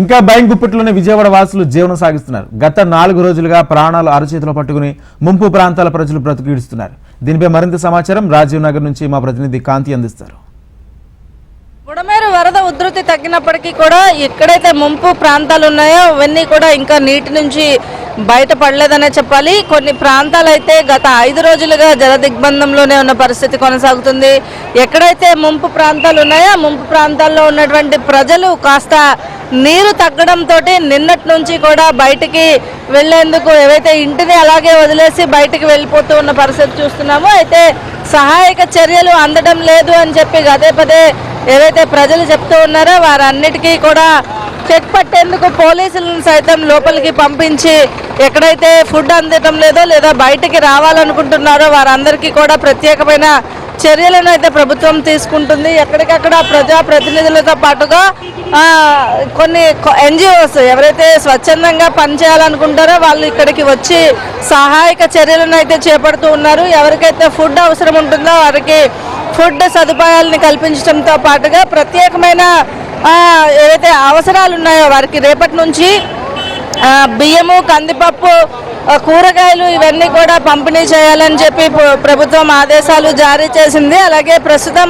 ఇంకా భయం గుప్పిట్లోనే విజయవాడ వాసులు జీవనం సాగిస్తున్నారు. గత నాలుగు రోజులుగా ప్రాణాలు అరచేతిలో పట్టుకుని ముంపు ప్రాంతాల ప్రజలు బ్రతుకుడుస్తున్నారు దీనిపై మరింత సమాచారం రాజీవ్ నగర్ నుంచి మా ప్రతినిధి కాంతి అందిస్తారు. బుడమేరు వరద ఉధృతి తగ్గినప్పటికీ కూడా ఎక్కడైతే ముంపు ప్రాంతాలు ఉన్నాయో అవన్నీ కూడా ఇంకా నీటి నుంచి బయటపడలేదనే చెప్పాలి. కొన్ని ప్రాంతాలు అయితే గత ఐదు రోజులుగా జల దిగ్బంధంలోనే ఉన్న పరిస్థితి కొనసాగుతుంది. ఎక్కడైతే ముంపు ప్రాంతాలు ఉన్నాయో ముంపు ప్రాంతాల్లో ఉన్నటువంటి ప్రజలు కాస్త నీరు తగ్గడంతో నిన్నటి నుంచి కూడా బయటికి వెళ్ళేందుకు ఏవైతే ఇంటిని అలాగే వదిలేసి బయటికి వెళ్ళిపోతూ ఉన్న పరిస్థితి చూస్తున్నామో అయితే సహాయక చర్యలు అందడం లేదు అని చెప్పి గదే పదే ఏదైతే ప్రజలు చెప్తూ ఉన్నారో వారన్నిటికీ కూడా చెక్ పట్టేందుకు పోలీసులను సైతం లోపలికి పంపించి ఎక్కడైతే ఫుడ్ అందటం లేదో లేదా బయటికి రావాలనుకుంటున్నారో వారందరికీ కూడా ప్రత్యేకమైన చర్యలను అయితే ప్రభుత్వం తీసుకుంటుంది. ఎక్కడికక్కడ ప్రజా ప్రతినిధులతో పాటుగా కొన్ని ఎన్జిఓస్ ఎవరైతే స్వచ్ఛందంగా పనిచేయాలనుకుంటారో వాళ్ళు ఇక్కడికి వచ్చి సహాయక చర్యలను అయితే చేపడుతూ ఉన్నారు. ఎవరికైతే ఫుడ్ అవసరం ఉంటుందో వారికి ఫుడ్ సదుపాయాలను కల్పించడంతో పాటుగా ప్రత్యేకమైన ఏవైతే అవసరాలు ఉన్నాయో వారికి రేపటి నుంచి బియ్యము కందిపప్పు కూరగాయలు ఇవన్నీ కూడా పంపిణీ చేయాలని చెప్పి ప్రభుత్వం ఆదేశాలు జారీ చేసింది. అలాగే ప్రస్తుతం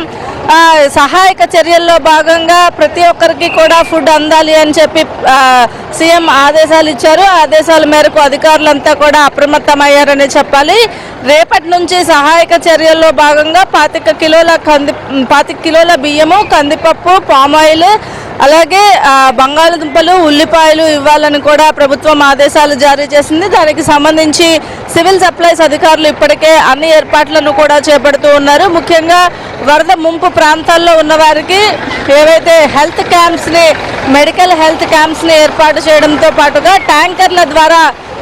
సహాయక చర్యల్లో భాగంగా ప్రతి ఒక్కరికి కూడా ఫుడ్ అందాలి అని చెప్పి సీఎం ఆదేశాలు ఇచ్చారు. ఆదేశాల మేరకు అధికారులంతా కూడా అప్రమత్తమయ్యారని చెప్పాలి. రేపటి నుంచి సహాయక చర్యల్లో భాగంగా పాతిక కిలోల కంది పాతిక కిలోల బియ్యము కందిపప్పు పామాయిల్ అలాగే బంగాళదుంపలు ఉల్లిపాయలు ఇవ్వాలని కూడా ప్రభుత్వం ఆదేశాలు జారీ చేసింది. దానికి సంబంధించి సివిల్ సప్లైస్ అధికారులు ఇప్పటికే అన్ని ఏర్పాట్లను కూడా చేపడుతూ ఉన్నారు. ముఖ్యంగా వరద ముంపు ప్రాంతాల్లో ఉన్న వారికి ఏవైతే హెల్త్ క్యాంప్స్ని మెడికల్ హెల్త్ క్యాంప్స్ని ఏర్పాటు చేయడంతో పాటుగా ట్యాంకర్ల ద్వారా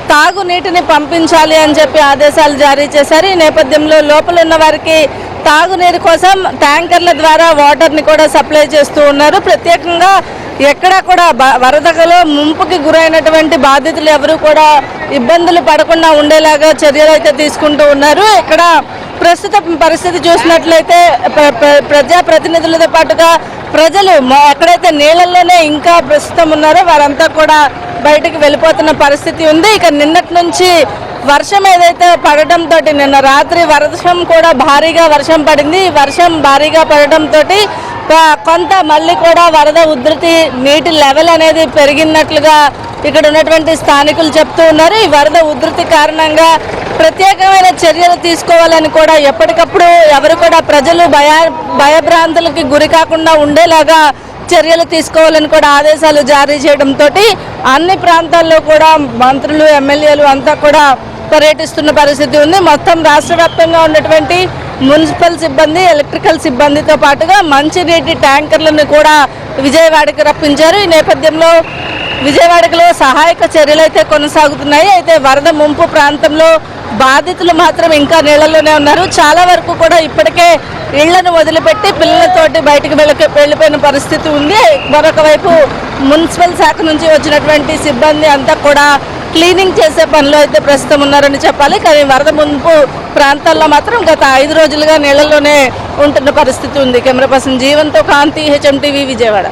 తాగునీటిని పంపించాలి అని చెప్పి ఆదేశాలు జారీ చేశారు. ఈ నేపథ్యంలో లోపల ఉన్న వారికి తాగునీరు కోసం ట్యాంకర్ల ద్వారా వాటర్ని కూడా సప్లై చేస్తూ ఉన్నారు. ప్రత్యేకంగా ఎక్కడా కూడా బ- వరదలో ముంపుకి గురైనటువంటి బాధితులు ఎవరు కూడా ఇబ్బందులు పడకుండా ఉండేలాగా చర్యలు అయితే తీసుకుంటూ ఉన్నారు. ఇక్కడ ప్రస్తుత పరిస్థితి చూసినట్లయితే ప్ర- ప్ర- ప్రజాప్రతినిధులతో పాటుగా ప్రజలు ఎక్కడైతే నీళ్ళల్లోనే ఇంకా ప్రస్తుతం ఉన్నారో వారంతా కూడా బయటికి వెళ్ళిపోతున్న పరిస్థితి ఉంది. ఇక నిన్నటి నుంచి వర్షం ఏదైతే పడటంతో నిన్న రాత్రి వర్షం కూడా భారీగా వర్షం పడింది. వర్షం భారీగా పడటంతో కొంత మళ్ళీ కూడా వరద ఉధృతి నీటి లెవెల్ అనేది పెరిగినట్లుగా ఇక్కడ ఉన్నటువంటి స్థానికులు చెప్తూ ఉన్నారు. ఈ వరద ఉధృతి కారణంగా ప్రత్యేకమైన చర్యలు తీసుకోవాలని కూడా ఎప్పటికప్పుడు ఎవరు కూడా ప్రజలు భయ భయభ్రాంతులకి గురి కాకుండా ఉండేలాగా చర్యలు తీసుకోవాలని కూడా ఆదేశాలు జారీ చేయడంతో అన్ని ప్రాంతాల్లో కూడా మంత్రులు ఎమ్మెల్యేలు అంతా కూడా పర్యటిస్తున్న పరిస్థితి ఉంది. మొత్తం రాష్ట్ర ఉన్నటువంటి మున్సిపల్ సిబ్బంది ఎలక్ట్రికల్ సిబ్బందితో పాటుగా మంచినీటి ట్యాంకర్లను కూడా విజయవాడకి రప్పించారు. ఈ నేపథ్యంలో విజయవాడలో సహాయక చర్యలు అయితే కొనసాగుతున్నాయి. అయితే వరద ముంపు ప్రాంతంలో బాధితులు మాత్రం ఇంకా నీళ్ళలోనే ఉన్నారు. చాలా వరకు కూడా ఇప్పటికే ఇళ్ళను వదిలిపెట్టి పిల్లలతోటి బయటకు వెళ్ళ వెళ్ళిపోయిన పరిస్థితి ఉంది. మరొక వైపు మున్సిపల్ శాఖ నుంచి వచ్చినటువంటి సిబ్బంది అంతా కూడా క్లీనింగ్ చేసే పనిలో అయితే ప్రస్తుతం ఉన్నారని చెప్పాలి. కానీ వరద ముంపు ప్రాంతాల్లో మాత్రం గత ఐదు రోజులుగా నీళ్ళలోనే ఉంటున్న పరిస్థితి ఉంది. కెమెరా పర్సన్ జీవంతో కాంతి హెచ్ఎం టీవీ విజయవాడ.